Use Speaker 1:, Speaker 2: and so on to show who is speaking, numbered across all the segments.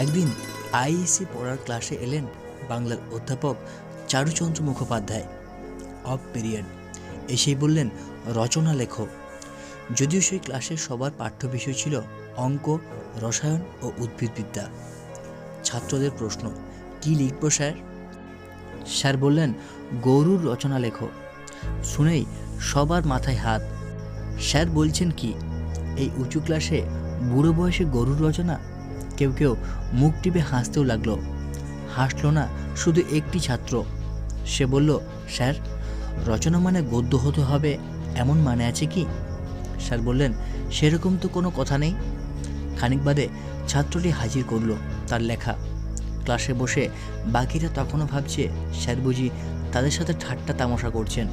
Speaker 1: একদিন আইএসি পড়ার ক্লাসে এলেন বাংলার অধ্যাপক চারুচন্দ্র মুখোপাধ্যায়। Of period. এসেই বললেন, রচনা লেখো। যদিও সেই ক্লাসের সবার পাঠ্য বিষয় ছিল অঙ্ক, রসায়ন ও উদ্ভিদবিদ্যা। ছাত্রদের প্রশ্ন, কি লিখব, স্যার? স্যার বললেন, গরুর রচনা লেখো। শুনেই সবার মাথায় হাত। স্যার বলছেন কি, এই উঁচু ক্লাসে বুড়ো বয়সে গরুর রচনা কেউ কেউ মুখ টিপে হাসতেও লাগল। হাসলো না, শুধু একটি ছাত্র। সে বলল, স্যার, রচনা মানে গদ্য হতে হবে, এমন মানে আছে কি? স্যার বললেন, সেরকম তো কোনো কথা নেই। খানিক বাদে ছাত্রটি হাজির করল তার লেখা। ক্লাসে বসে বাকিরা তখনও ভাবছে, স্যার বুঝি তাদের সাথে ঠাট্টা তামাশা করছেন।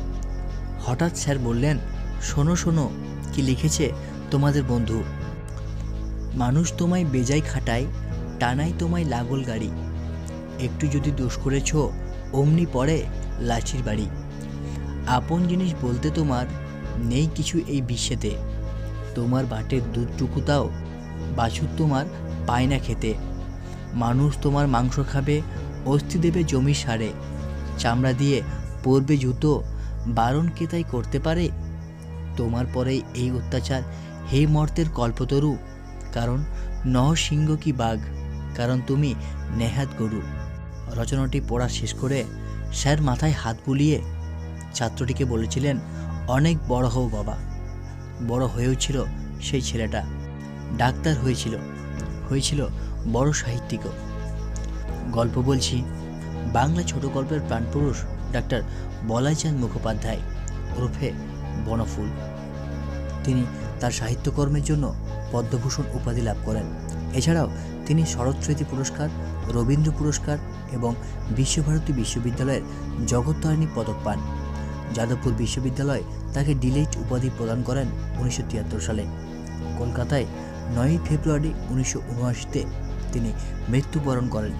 Speaker 1: হঠাৎ স্যার বললেন, শোনো শোনো, কি লিখেছে তোমাদের বন্ধু? মানুষ তোমায় বেজায় খাটায় টানাই তোমায় লাগল গাড়ি। একটু যদি দোষ করেছ, অমনি পড়ে লাচির বাড়ি। আপন জিনিস বলতে তোমার নেই কিছু এই বিশ্বেতে তোমার বাটের দুধটুকু তাও বাছুর তোমার পায় না খেতে। মানুষ তোমার মাংস খাবে, অস্থি দেবে জমি সারে। চামড়া দিয়ে পরবে জুতো, বারণ কে তাই করতে পারে? তোমার পরেই এই অত্যাচার হে মর্তের কল্পতরু। কারণ নহ সিংহ কি বাঘ? কারণ তুমি নেহাত গরু। রচনাটি পড়া শেষ করে স্যার মাথায় হাত বুলিয়ে ছাত্রটিকে বলেছিলেন, অনেক বড় হও বাবা। বড় হয়েও ছিল সেই ছেলেটা। ডাক্তার হয়েছিল। হয়েছিল বড় সাহিত্যিকও। গল্প বলছি, বাংলা ছোট গল্পের প্রাণপুরুষ ডাক্তার বলাইচাঁদ মুখোপাধ্যায় ওরফে বনফুল। তিনি তার সাহিত্যকর্মের জন্য পদ্মভূষণ উপাধি লাভ করেন। এছাড়াও তিনি শরৎস্মৃতি পুরস্কার, রবীন্দ্র পুরস্কার এবং বিশ্বভারতী বিশ্ববিদ্যালয়ের জগত্তারিণী পদক পান। যাদবপুর বিশ্ববিদ্যালয় তাকে ডিলেট উপাধি প্রদান করেন উনিশশো তিয়াত্তর সালে। কলকাতায় নয়ই ফেব্রুয়ারি উনিশশো তিনি মৃত্যুবরণ করেন।